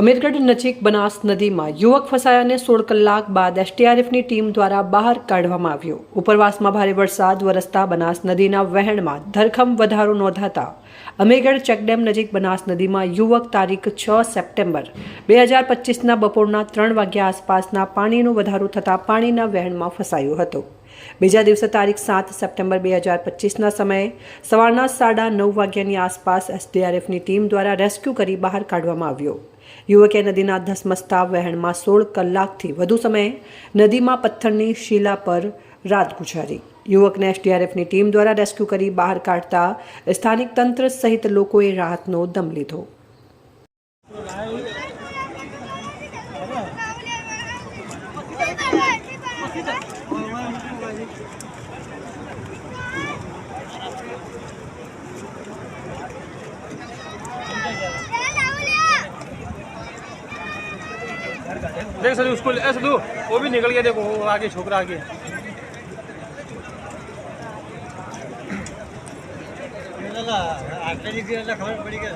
અમીરગઢ નજીક બનાસ નદીમાં યુવક ફસાયાને સોળ કલાક બાદ એસટીઆરએફની ટીમ દ્વારા બહાર કાઢવામાં આવ્યો. ઉપરવાસમાં ભારે વરસાદ, વરસતા બનાસ નદીના વહેણમાં ધરખમ વધારો નોંધાતા અમીરગઢ ચેકડેમ નજીક બનાસ નદીમાં યુવક તારીખ છ સપ્ટેમ્બર બે હજાર પચીસના બપોરના ત્રણ વાગ્યા આસપાસના પાણીનો વધારો થતાં પાણીના વહેણમાં ફસાયો હતો. બીજા દિવસે તારીખ સાત સપ્ટેમ્બર બે હજાર પચીસના સમયે સવારના સાડા નવ વાગ્યાની આસપાસ એસડીઆરએફની ટીમ દ્વારા રેસ્ક્યુ કરી બહાર કાઢવામાં આવ્યો. યુવકે નદીના ધસમસતા વહેણમાં સોળ કલાકથી વધુ સમયે નદીમાં પથ્થરની શિલા પર રાત ગુજારી. યુવકને એસડીઆરએફની ટીમ દ્વારા રેસ્ક્યુ કરી બહાર કાઢતા સ્થાનિક તંત્ર સહિત લોકોએ રાહતનો દમ લીધો. देख सर उसको ऐसे दो वो भी निकल गया देखो वो आगे छोकरा आगे। खबर पड़ी गया